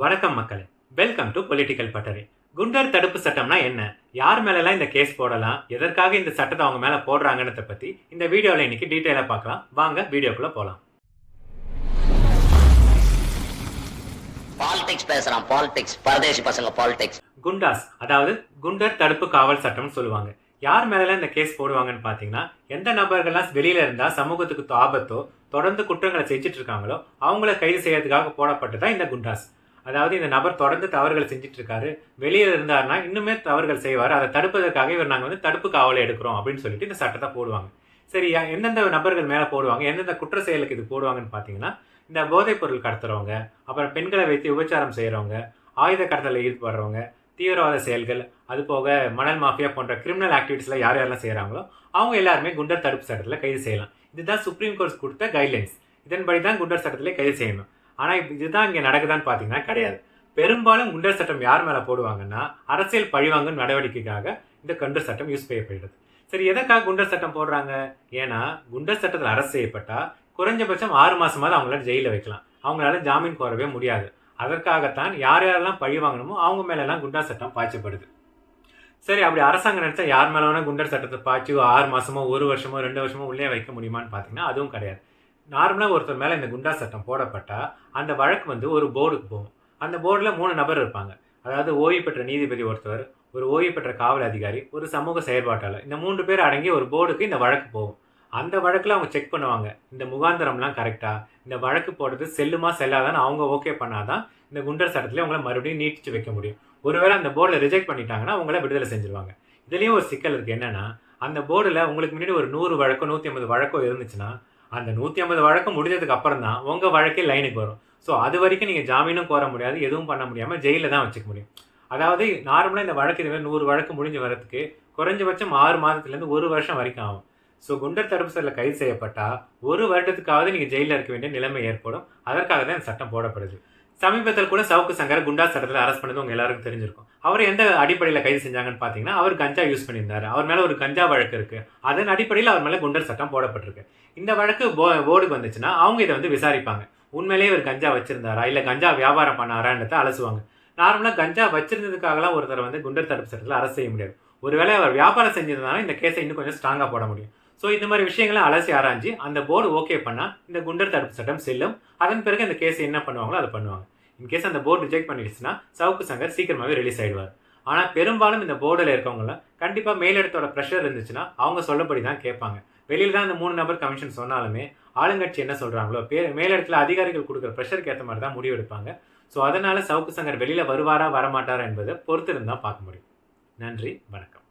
வணக்கம் மக்களே. Welcome to political பட்டறை குண்டர் தடுப்பு சட்டம்னா என்ன? யார் மேலெல்லாம் இந்த கேஸ் போடலாம்? எதற்காக இந்த சட்டத்தை அவங்க மேல போடுறாங்கன்றத பத்தி இந்த வீடியோவில் இன்னைக்கு டீட்டெயிலாக பார்க்கலாம். வாங்க வீடியோக்குள்ள போகலாம் பாலிடிக்ஸ் பேசுறான். பாலிடிக்ஸ் பரதேசி பசங்க பாலிடிக்ஸ் குண்டாஸ் அதாவது குண்டர் தடுப்பு காவல் சட்டம்னு சொல்லுவாங்க. யார் மேலெல்லாம் இந்த கேஸ் போடுவாங்கன்னு பார்த்தீங்கன்னா எந்த நபர்கள்லாம் வெளியில இருந்தா சமூகத்துக்கு ஆபத்தோ தொடர்ந்து குற்றங்களை செஞ்சுட்டு இருக்காங்களோ அவங்கள கைது செய்யறதுக்காக போடப்பட்டதான் இந்த குண்டாஸ். அதாவது இந்த நபர் தொடர்ந்து தவறுகள் செஞ்சுட்டு இருக்காரு வெளியே இருந்தாருன்னா இன்னுமே தவறுகள் செய்வார். அதை தடுப்பதற்காக இவர் நாங்கள் வந்து தடுப்பு காவலை எடுக்கிறோம் அப்படின்னு சொல்லிட்டு இந்த சட்டத்தை போடுவாங்க. சரியா எந்தெந்த நபர்கள் மேலே போடுவாங்க எந்தெந்த குற்ற செயலுக்கு இது போடுவாங்கன்னு பார்த்தீங்கன்னா இந்த போதைப் பொருள் கடத்துறவங்க அப்புறம் பெண்களை வைத்து உபச்சாரம் செய்கிறவங்க ஆயுத கடத்தலில் ஈடுபடுறவங்க தீவிரவாத செயல்கள் அது போக மணல் மாஃபியா போன்ற கிரிமினல் ஆக்டிவிட்டீஸில் யார் யாரெல்லாம் செய்கிறாங்களோ அவங்க எல்லாருமே குண்டர் தடுப்பு சட்டத்தில் கைது செய்யலாம். இதுதான் சுப்ரீம் கோர்ட் கொடுத்த கைட்லைன்ஸ் இதன்படி தான் குண்டர் சட்டத்திலே கைது செய்யணும். ஆனால் இதுதான் இங்கே நடக்குதான்னு பார்த்தீங்கன்னா கிடையாது. பெரும்பாலும் குண்டர் சட்டம் யார் மேலே போடுவாங்கன்னா அரசியல் பழிவாங்கும் நடவடிக்கைக்காக இந்த குண்டர் சட்டம் யூஸ் செய்யப்படுகிறது. சரி எதற்காக குண்டர் சட்டம் போடுறாங்க? ஏன்னா குண்டர் சட்டத்தில் அரசு செய்யப்பட்டால் குறைஞ்சபட்சம் ஆறு மாதமாவது அவங்களால ஜெயிலில் வைக்கலாம். அவங்களால ஜாமீன் கோரவே முடியாது. அதற்காகத்தான் யார் யாரெல்லாம் பழி வாங்கணுமோ அவங்க மேலெல்லாம் குண்டர் சட்டம் பாய்ச்சப்படுது. சரி அப்படி அரசாங்கம் நினைச்சா யார் மேலே வேணால் குண்டர் சட்டத்தை பாய்ச்சி ஆறு மாதமோ ஒரு வருஷமோ ரெண்டு வருஷமோ உள்ளே வைக்க முடியுமான்னு பார்த்தீங்கன்னா அதுவும் கிடையாது. நார்மலாக ஒருத்தர் மேலே இந்த குண்டா சட்டம் போடப்பட்டால் அந்த வழக்கு வந்து ஒரு போர்டுக்கு போகும். அந்த போர்டில் மூணு நபர் இருப்பாங்க. அதாவது ஓய்வு பெற்ற நீதிபதி ஒருத்தர் ஒரு ஓய்வு பெற்ற காவல் அதிகாரி ஒரு சமூக செயற்பாட்டாளர். இந்த மூன்று பேர் அடங்கி ஒரு போர்டுக்கு இந்த வழக்கு போகும். அந்த வழக்கில் அவங்க செக் பண்ணுவாங்க. இந்த முகாந்திரம்லாம் கரெக்டாக இந்த வழக்கு போடுறது செல்லுமா செல்லாதான்னு அவங்க ஓகே பண்ணாதான் இந்த குண்டர் சட்டத்தில் அவங்கள மறுபடியும் நீட்டிச்சு வைக்க முடியும். ஒருவேளை அந்த போர்டில் ரிஜெக்ட் பண்ணிட்டாங்கன்னா அவங்கள விடுதலை செஞ்சிருவாங்க. இதுலேயும் ஒரு சிக்கல் இருக்குது என்னன்னா அந்த போர்டில் உங்களுக்கு முன்னாடி ஒரு நூறு வழக்கோ நூற்றி ஐம்பது வழக்கோ இருந்துச்சுன்னா அந்த நூற்றி ஐம்பது வழக்கு முடிஞ்சதுக்கு அப்புறம் தான் உங்கள் வழக்கே லைனுக்கு வரும். ஸோ அது வரைக்கும் நீங்கள் ஜாமீனும் கோர முடியாது எதுவும் பண்ண முடியாமல் ஜெயிலில் தான் வச்சுக்க முடியும். அதாவது நார்மலாக இந்த வழக்கு இதுமாதிரி நூறு வழக்கு முடிஞ்சு வரதுக்கு குறைஞ்சபட்சம் ஆறு மாதத்துலேருந்து ஒரு வருஷம் வரைக்கும் ஆகும். ஸோ குண்டர் தடுப்பு சட்டத்தில் கைது செய்யப்பட்டால் ஒரு வருடத்துக்காவது நீங்கள் ஜெயிலில் இருக்க வேண்டிய நிலைமை ஏற்படும். அதற்காக தான் இந்த சட்டம் போடப்படுது. சமீபத்தில் கூட சவுக்கு சங்கர் குண்டா சட்டத்தில் அரெஸ்ட் பண்ணது உங்கள் எல்லாருக்கும் தெரிஞ்சிருக்கும். அவர் எந்த அடிப்படையில் கைது செஞ்சாங்கன்னு பார்த்தீங்கன்னா அவர் கஞ்சா யூஸ் பண்ணியிருந்தார். அவர் மேலே ஒரு கஞ்சா வழக்கு இருக்குது அதன் அடிப்படையில் அவர் மேலே குண்டர் சட்டம் போடப்பட்டிருக்கு. இந்த வழக்கு போ போர்டுக்கு வந்துச்சுன்னா அவங்க இதை வந்து விசாரிப்பாங்க. உண்மையிலேயே இவர் கஞ்சா வச்சிருந்தாரா? இல்லை கஞ்சா வியாபாரம் பண்ணாரான்றதை அலசுவாங்க. நார்மலாக கஞ்சா வச்சிருந்ததுக்காகலாம் ஒருத்தர் வந்து குண்டர் தடுப்பு சட்டத்தில் அரெஸ்ட் செய்ய முடியாது. ஒருவேளை அவர் வியாபாரம் செஞ்சிருந்தாலும் இந்த கேஸை இன்னும் கொஞ்சம் ஸ்ட்ராங்காக போட முடியும். ஸோ இந்த மாதிரி விஷயங்களை அலசி ஆராய்ஞ்சு அந்த போர்டு ஓகே பண்ணால் இந்த குண்டர் தடுப்பு சட்டம் செல்லும். அதன் பிறகு அந்த கேஸ் என்ன பண்ணுவாங்களோ அதை பண்ணுவாங்க. இன்கேஸ் அந்த போர்டு ரிஜெக்ட் பண்ணிடுச்சுன்னா சவுக்கு சங்கர் சீக்கிரமாகவே ரிலீஸ் ஆகிடுவார் ஆனால் பெரும்பாலும் இந்த போர்டில் இருக்கவங்களாம் கண்டிப்பாக மேலிடத்தோட ப்ரெஷர் இருந்துச்சுன்னா அவங்க சொல்லபடி தான் கேட்பாங்க. வெளியில் தான் இந்த மூணு நபர் கமிஷன் சொன்னாலுமே ஆளுங்கட்சி என்ன சொல்கிறாங்களோ பே மேலிடத்தில் அதிகாரிகள் கொடுக்குற ப்ரெஷருக்கு ஏற்ற மாதிரி தான் முடிவெடுப்பாங்க ஸோ அதனால் சவுக்கு சங்கர் வெளியில் வருவாரா வரமாட்டாரா என்பதை பொறுத்திருந்து தான் பார்க்க முடியும். நன்றி வணக்கம்.